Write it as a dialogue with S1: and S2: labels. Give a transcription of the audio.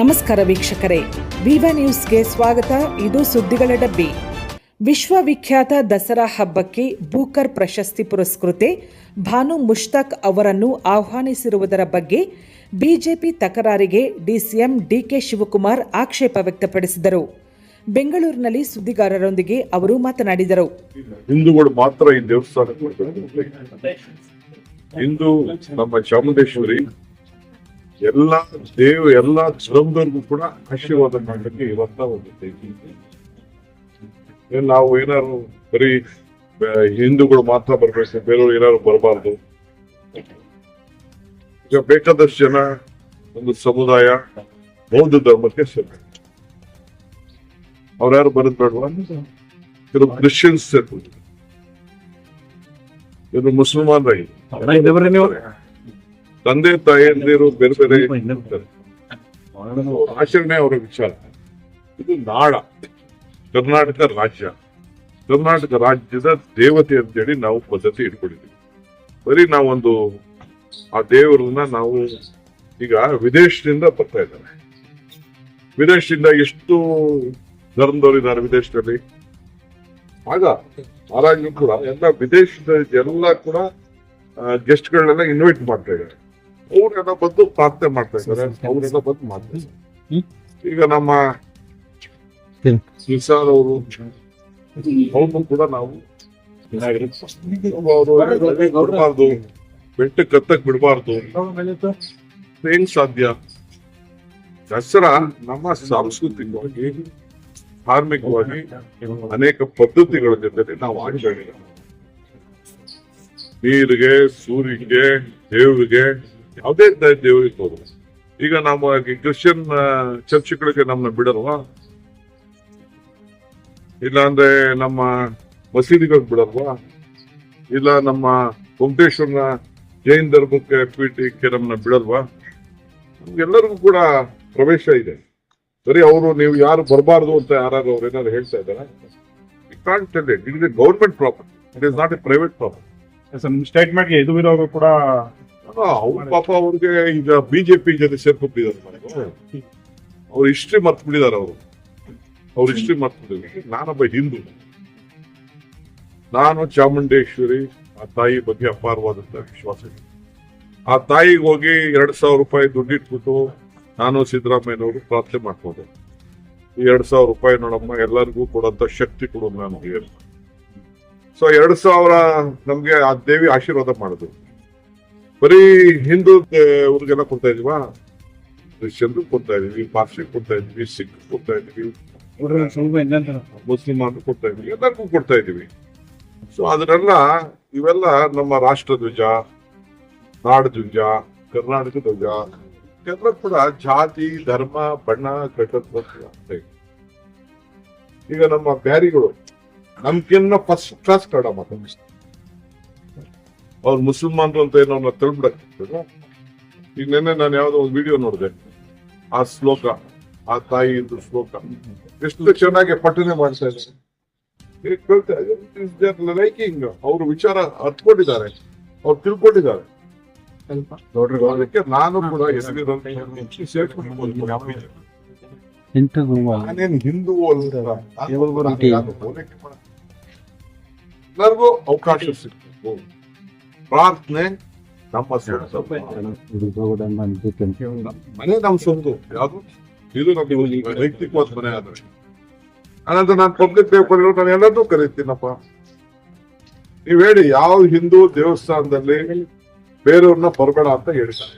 S1: ನಮಸ್ಕಾರ ವೀಕ್ಷಕರೇ. ವಿವ ನ್ಯೂಸ್ಗೆ ಸ್ವಾಗತ. ಇದು ಸುದ್ದಿಗಳ ಡಬ್ಬಿ. ವಿಶ್ವವಿಖ್ಯಾತ ದಸರಾ ಹಬ್ಬಕ್ಕೆ ಬೂಕರ್ ಪ್ರಶಸ್ತಿ ಪುರಸ್ಕೃತೆ. ಭಾನು ಮುಷ್ತಾಕ್ ಅವರನ್ನು ಆಹ್ವಾನಿಸಿರುವುದರ ಬಗ್ಗೆ ಬಿಜೆಪಿ ತಕರಾರಿಗೆ ಡಿಸಿಎಂ ಡಿಕೆ ಶಿವಕುಮಾರ್ ಆಕ್ಷೇಪ ವ್ಯಕ್ತಪಡಿಸಿದರು. ಬೆಂಗಳೂರಿನಲ್ಲಿ ಸುದ್ದಿಗಾರರೊಂದಿಗೆ ಅವರು ಮಾತನಾಡಿದರು.
S2: ಹಿಂದೂಗಳು ಮಾತ್ರ ಈ ದೇವಸ್ಥಾನ. ಹಿಂದೂ ನಮ್ಮ ಚಾಮುಂಡೇಶ್ವರಿ ಎಲ್ಲ ದೇವ, ಎಲ್ಲ ಧರ್ಮದವ್ರಿಗೂ ಕೂಡ ಆಶೀರ್ವಾದ ಮಾಡಲಿಕ್ಕೆ ಇವತ್ತ ಒಂದು. ಏನ್ ನಾವು ಏನಾದ್ರು ಬರೀ ಹಿಂದೂಗಳು ಮಾತ್ರ ಬರ್ಬೇಕು, ಬೇರೆಯವ್ರು ಏನಾದ್ರು ಬರಬಾರ್ದು. ಈಗ ಬೇಕಾದಷ್ಟು ಜನ ಒಂದು ಸಮುದಾಯ ಬೌದ್ಧ ಧರ್ಮಕ್ಕೆ ಸೇರ್ಬೇಕು. ಅವ್ರ್ಯಾರು ಬರೋದ್ ಬೇಡವಾ? ಕೆಲವು ಕ್ರಿಶ್ಚಿಯನ್ಸ್ ಸೇರ್ಬೋದು. ಇದು ಮುಸಲ್ಮಾನರಾಗಿ. ತಂದೆ ತಾಯಿಯಂದಿರು ಬೇರೆ ಬೇರೆ. ಆಚರಣೆ ಅವರ ವಿಚಾರ. ಇದು ನಾಡ ಕರ್ನಾಟಕ ರಾಜ್ಯ. ಕರ್ನಾಟಕ ರಾಜ್ಯದ ದೇವತೆ ಅಂತೇಳಿ ನಾವು ಪದ್ಧತಿ ಇಟ್ಕೊಂಡಿದ್ದೀವಿ. ಬರೀ ನಾವೊಂದು ಆ ದೇವರನ್ನ ನಾವು ಈಗ ವಿದೇಶದಿಂದ ಬರ್ತಾ ಇದ್ದಾರೆ. ವಿದೇಶದಿಂದ ಎಷ್ಟು ಧರ್ಮದವರು ಇದ್ದಾರೆ ವಿದೇಶದಲ್ಲಿ? ಆಗ ಮಹಾರಾಜರು ಕೂಡ ಎಲ್ಲ ವಿದೇಶದ ಎಲ್ಲ ಕೂಡ ಗೆಸ್ಟ್ಗಳನ್ನೆಲ್ಲ ಇನ್ವೈಟ್ ಮಾಡ್ತಾ ಇದ್ದಾರೆ. ಅವರೆಲ್ಲ ಬಂದು ಪ್ರಾರ್ಥನೆ ಮಾಡ್ತಾ ಇದ್ದಾರೆ. ಅವರೆಲ್ಲ ಬಂದು ಮಾಡ್ತಾರೆ ಈಗ ನಮ್ಮ ನಿಸಾರ್ ಅವರು ಅವ್ರನ್ನು ಕೂಡ ನಾವು ಬಿಡಬಾರ್ದು. ಬೆಟ್ಟ ಕತ್ತಕ್ ಬಿಡಬಾರ್ದು. ಹೆಂಗ್ ಸಾಧ್ಯ? ದಸರಾ ನಮ್ಮ ಸಾಂಸ್ಕೃತಿಕವಾಗಿ ಧಾರ್ಮಿಕವಾಗಿ ಅನೇಕ ಪದ್ಧತಿಗಳ ಜೊತೆ ನಾವು ಆಚರಣೆ ನೀರಿಗೆ ಸೂರ್ಯಗೆ ದೇವರಿಗೆ ಯಾವುದೇ ದ- ದೇವರು ಇರ್ಬೋದು. ಈಗ ನಾವು ಕ್ರಿಶ್ಚಿಯನ್ ಚರ್ಚ್ಗಳಿಗೆ ನಮ್ಮನ್ನ ಬಿಡಲ್ವಾ? ಇಲ್ಲ ಅಂದ್ರೆ ನಮ್ಮ ಮಸೀದಿಗಳಿಗೆ ಬಿಡಲ್ವಾ ಇಲ್ಲ ನಮ್ಮ ವೆಂಕಟೇಶ್ವರನ ಜೈನ್ ಧರ್ಮಕ್ಕೆ ಪೀಠಕ್ಕೆ ನಮ್ಮನ್ನ ಬಿಡಲ್ವಾ? ನಮ್ಗೆಲ್ಲರಿಗೂ ಕೂಡ ಪ್ರವೇಶ ಇದೆ. ಸರಿ ಅವರು, ನೀವು ಯಾರು ಬರಬಾರ್ದು ಅಂತ ಯಾರು ಅವ್ರು ಏನಾದ್ರು ಹೇಳ್ತಾ ಇದ್ದಾರೆ? Government property it is not a private property
S3: ಸ್ಟೇಟ್ಮೆಂಟ್ಗೆ ಇದು ಇರೋರು ಕೂಡ
S2: ಪಾಪ ಅವ್ರಿಗೆ ಈಗ ಬಿಜೆಪಿ ಜೊತೆ ಸೇರ್ಕೊಂಡಿದ್ದಾರೆ ಅವ್ರ ಹಿಸ್ಟ್ರಿ ಮರ್ತು ಬಿಟ್ಟಿದ್ದಾರೆ ಅವರು. ಅವ್ರ ಹಿಸ್ಟ್ರಿ ಮರ್ತು ಬಿಟ್ಟಿದ್ದಾರೆ ನಾನೊಬ್ಬ ಹಿಂದೂ. ನಾನು ಚಾಮುಂಡೇಶ್ವರಿ, ಆ ತಾಯಿ ಬಗ್ಗೆ ಅಪಾರವಾದಂತ ವಿಶ್ವಾಸ ಇದೆ. ಆ ತಾಯಿಗೆ ಹೋಗಿ ಎರಡ್ ಸಾವಿರ ರೂಪಾಯಿ ದುಡ್ಡಿಟ್ಬಿಟ್ಟು ನಾನು ಸಿದ್ದರಾಮಯ್ಯನವರು ಪ್ರಾರ್ಥನೆ ಮಾಡ್ಕೊಂಡೆ ಈ ಎರಡ್ ಸಾವಿರ ರೂಪಾಯಿ ನೋಡಮ್ಮ, ಎಲ್ಲರಿಗೂ ಕೊಡಂತ ಶಕ್ತಿ ಕೊಡು ನಾನು ಸೊ ಎರಡ್ ಸಾವಿರ ನಮ್ಗೆ ಆ ದೇವಿ ಆಶೀರ್ವಾದ ಮಾಡಿದ್ರು. ಬರೀ ಹಿಂದೂ ಅವ್ರಿಗೆಲ್ಲ ಕೊಡ್ತಾ ಇದೀವಾ ಕ್ರಿಶ್ಚಿಯನ್ ಕೊಡ್ತಾ ಇದೀವಿ ಪಾರ್ಸಿ ಕೊಡ್ತಾ ಇದೀವಿ ಸಿಖ್ ಕೊಡ್ತಾ ಇದೀವಿ ಮುಸ್ಲಿಮಾನ್ ಕೊಡ್ತಾ ಇದೀವಿ ಎಲ್ಲರಿಗೂ ಕೊಡ್ತಾ ಇದೀವಿ ಸೊ ಅದನ್ನೆಲ್ಲ ಇವೆಲ್ಲ ನಮ್ಮ ರಾಷ್ಟ್ರ ಧ್ವಜ ನಾಡ ಧ್ವಜ ಕರ್ನಾಟಕ ಧ್ವಜ ಎಲ್ಲ ಕೂಡ ಜಾತಿ ಧರ್ಮ ಬಣ್ಣ ಕಟ್ಟತ್ವ. ಈಗ ನಮ್ಮ ಬ್ಯಾರಿಗಳು ನಮ್ಗಿನ್ನ ಫಸ್ಟ್ ಕ್ಲಾಸ್ ಕನ್ನಡ ಮಾತಾಡ್ತಾರೆ ಅವ್ರು ಮುಸಲ್ಮಾನರು ಅಂತ ಏನೋ ತಿಳ್ಬಿಡಕ್ಕಿರ್ತದ ಈಗ ನಿನ್ನೆ ನಾನು ಯಾವ್ದೋ ಒಂದು ವಿಡಿಯೋ ನೋಡಿದೆ. ಆ ಶ್ಲೋಕ ಆ ತಾಯಿ ಇದ್ರ ಶ್ಲೋಕ. ಎಷ್ಟು ಚೆನ್ನಾಗಿ ಪಠನೆ ಮಾಡ್ತಾ ಇದ್ದಾರೆ. ಲೈಕಿಂಗ್ ಅವರು ವಿಚಾರ ಅರ್ಥಕೊಂಡಿದ್ದಾರೆ ಅವ್ರು ತಿಳ್ಕೊಂಡಿದ್ದಾರೆ. ಅದಕ್ಕೆ ನಾನು ಕೂಡ ನಾನೇನು ಹಿಂದೂ ಅಲ್ಲ. ಎಲ್ಲರಿಗೂ ಅವಕಾಶ ಸಿಗ್ಬೇಕು ಪ್ರಾರ್ಥನೆ ನಮ್ಮ ಮನೆ ನಮ್ಮ ಸ್ವಂತ ಯಾವುದು? ಇದು ನಮ್ಮ ವೈಯಕ್ತಿಕವಾದ ಮನೆ ಆದರೆ. ಅನಂತರ ನಾನು ಪಬ್ಲಿಕ್ ಪೇಪರ್ ನಾನು ಎಲ್ಲದೂ ಕರೀತೀನಪ್ಪ. ನೀವ್ ಹೇಳಿ ಯಾವ ಹಿಂದೂ ದೇವಸ್ಥಾನದಲ್ಲಿ ಬೇರೆಯವ್ರನ್ನ ಬರಬೇಡ ಅಂತ ಹೇಳ್ತಾರೆ